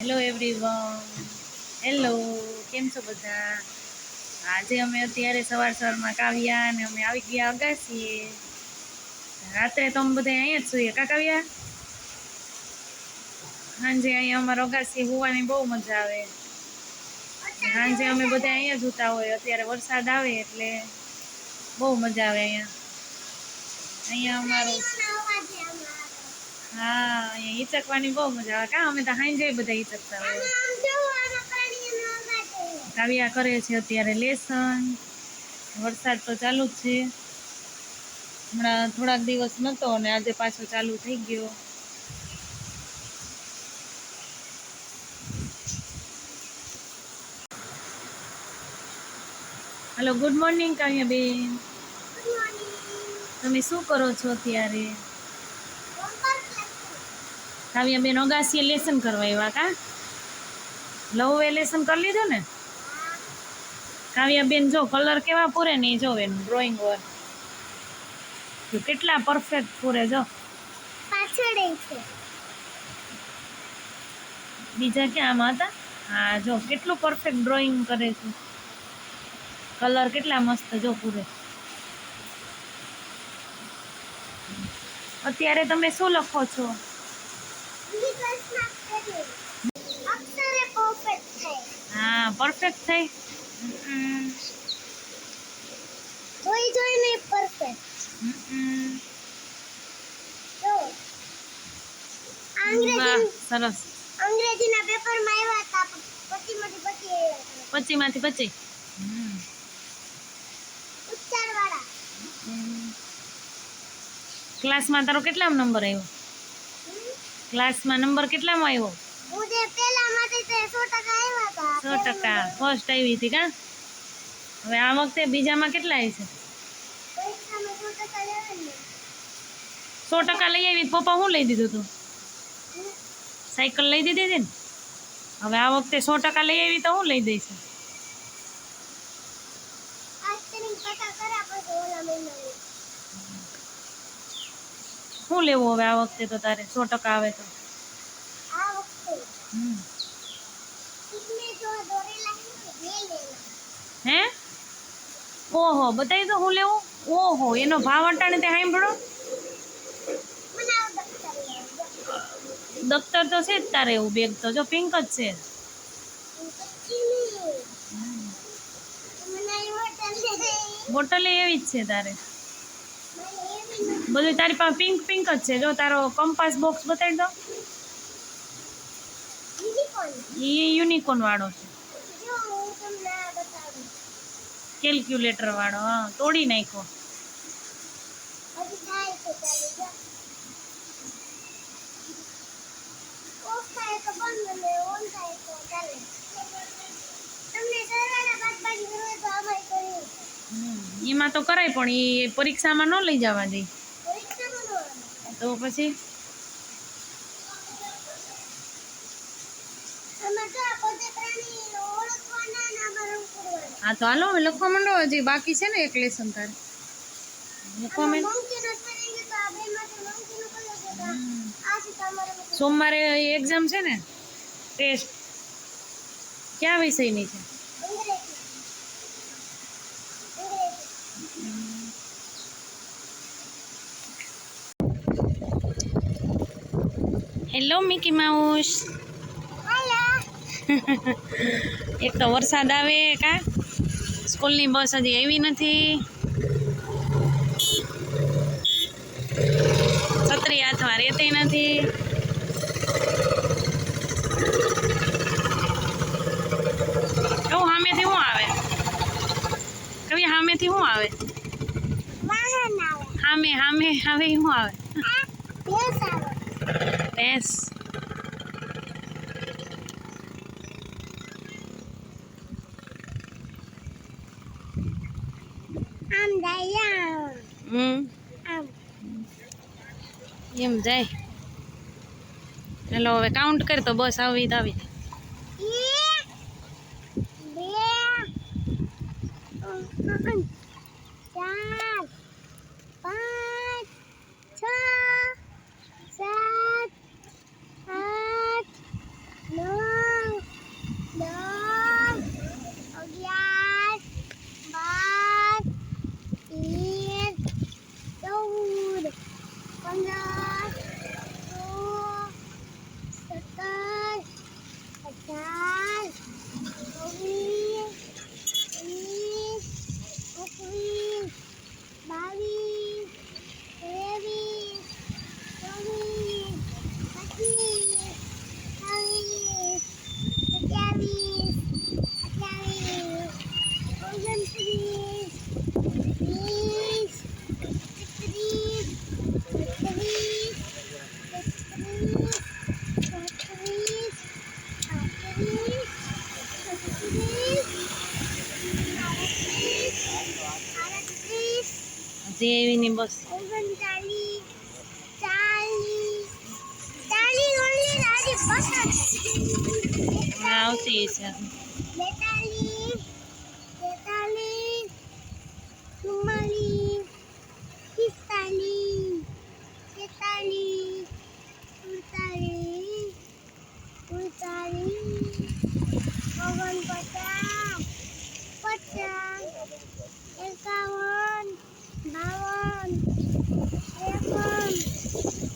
Hello everyone hello કેમ છો બધા? આજે અમે અત્યારે સવાર સવારમાં કાવ્યા અને અમે આવી ગયા અગાસીએ. રાત્રે તો અમે બધા અહીંયા જ સુઈએ કા કાવ્યા? સાંજે અહીંયા અમારો અગાસી હોવાની બહુ મજા આવે. સાંજે અમે બધા અહીંયા જ હોય. અત્યારે વરસાદ આવે એટલે બહુ મજા આવે અહીંયા. અહીંયા અમારું હા અહીંયા હિચકવાની બહુ મજા આવે. કા અમે તો સાંજે બધા હિચકતા હોય. કાવ્યા કરે છે અત્યારે લેસન. વરસાદ તો ચાલુ જ છે. હમણાં થોડાક દિવસ નહોતો અને આજે પાછો ચાલુ થઈ ગયો. હલો ગુડ મોર્નિંગ કાવ્યાબેન. તમે શું કરો છો અત્યારે? કાવ્યાબેન ઓગાસીએ લેસન કરવા આવ્યા કા? લવ લેસન કરી લીધું ને? કાવ્યાબેન જો કલર કેવા પૂરે ને એ જો એનું ડ્રોઈંગ વર્ક જો કેટલા પરફેક્ટ પૂરે જો. બીજા ક્યાં આમાં હતા? હા જો કેટલું પરફેક્ટ ડ્રોઈંગ કરે છે. કલર કેટલા મસ્ત જો પૂરે. અત્યારે તમે શું લખો છો? હા પરફેક્ટ થઈ. જોઈ જોઈને પરફેક્ટ અંગ્રેજી સરસ. અંગ્રેજીના પેપરમાં આવ્યા હતા માંથી આવ્યા હતા. પચીમાંથી પચી. ઉચ્ચારવાળા. ક્લાસમાં તારો કેટલા નંબર આવ્યો? ક્લાસમાં નંબર કેટલામાં આવ્યો? સો ટકા ફર્સ્ટ આવી હતી કા? હવે આ વખતે બીજામાં કેટલા આવી છે? સો ટકા લઈ આવી પપ્પા શું લઈ દીધું તું? સાયકલ લઈ દીધી હતી ને? હવે આ વખતે સો ટકા લઈ આવી તો હું લઈ દઈશ આ સ્પેલિંગ પતા કર્યા પછી ઓલા મહિના શું લેવું હવે આ વખતે તો તારે? સો ટકા આવે તો. હે? ઓહો બતાવી દો હું લેવું? ઓહો એનો ભાવ અટાણે તે સાંભળો. દફતર તો છે જ તારે એવું બેગ તો જો પિંક જ છે. બોટલ એવી જ છે તારે. બધું તારી પાસે પિંક પિંક જ છે. જો તારો કંપાસ બોક્સ બતાવી દો એ યુનિકોન વાળો છે. કેલ્ક્યુલેટર વાળો, હા. તોડી નાખ્યો. એમાં તો કરાય પણ એ પરીક્ષામાં ન લઈ જવા દે. તો પછી? હા તો હાલો હવે લખવા માંડો હજી બાકી છે ને એક લેસન તારે. લખવા માંડ. સોમવારે એક્ઝામ છે ને? ટેસ્ટ કયા વિષયની છે અંગ્રેજી અંગ્રેજી હેલો મિકી માઉસ એક તો વરસાદ આવે કા? સ્કૂલની બસ હજી આવી નથી. છત્રી હાથમાં રહેતી નથી. સામેથી શું આવે? કવિ સામેથી શું આવે? સામે સામે આવે શું આવે? ભેંસ આમ જાય હમ. આમ એમ જાય. ચલો હવે કાઉન્ટ કર તો બસ આવી આવી. બે ચાર ની બસ આવતી છે ઉડતાલીસ ઓગણપચાસ પચાસ એકાવન બાવન ત્રેપન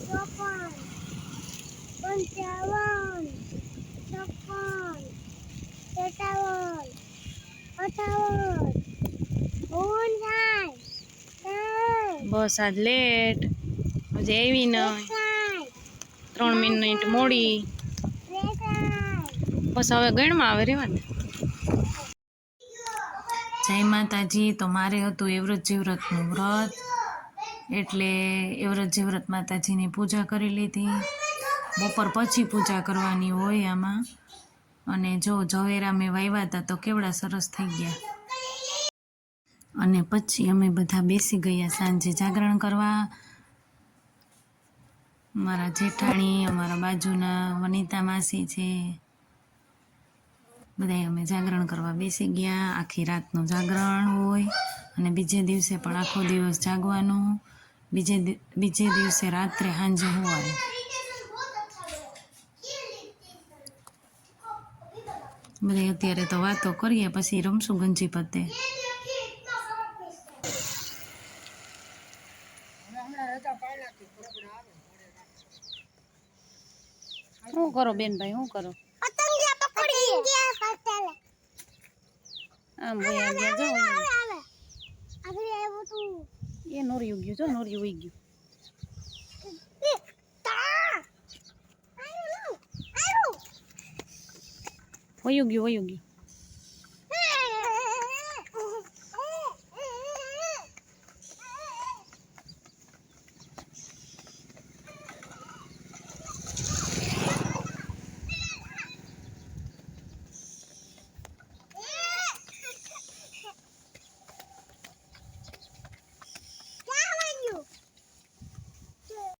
ચોપન પંચાવન છપ્પન સત્તાવન અઠાવન ઓગણસાઠ સાઠ બસ આજ લેટ હજી આવી ન. ત્રણ મિનિટ મોડી. બસ હવે ગણમાં આવે રેવા જય માતાજી. તો મારે હતું એવ્રત જીવ્રતનું વ્રત. એટલે એવ્રત જીવ્રત માતાજીની પૂજા કરી લીધી. બપોર પછી પૂજા કરવાની હોય આમાં. અને જો ઝવેરા મેં વાવ્યા હતા તો કેવડા સરસ થઈ ગયા. અને પછી અમે બધા બેસી ગયા સાંજે જાગરણ કરવા. મારા જેઠાણી, અમારા બાજુના વનિતા માસી છે. બધાય અમે જાગરણ કરવા બેસી ગયા. આખી રાતનું જાગરણ હોય અને બીજે દિવસે પણ આખો દિવસ જાગવાનું. બીજે બીજે દિવસે રાત્રે સાંજે હોવાનું બધા અત્યારે તો વાતો કરીએ, પછી રમશું ગંજી પતે. શું કરો બેનભાઈ શું કરો? આમ વયા ગયા જો. આગળ આવ્યું તું. એ નોરિયું ગયું જો નોરિયું ઉઈ ગયું. વયું ગયું વયું ગયું.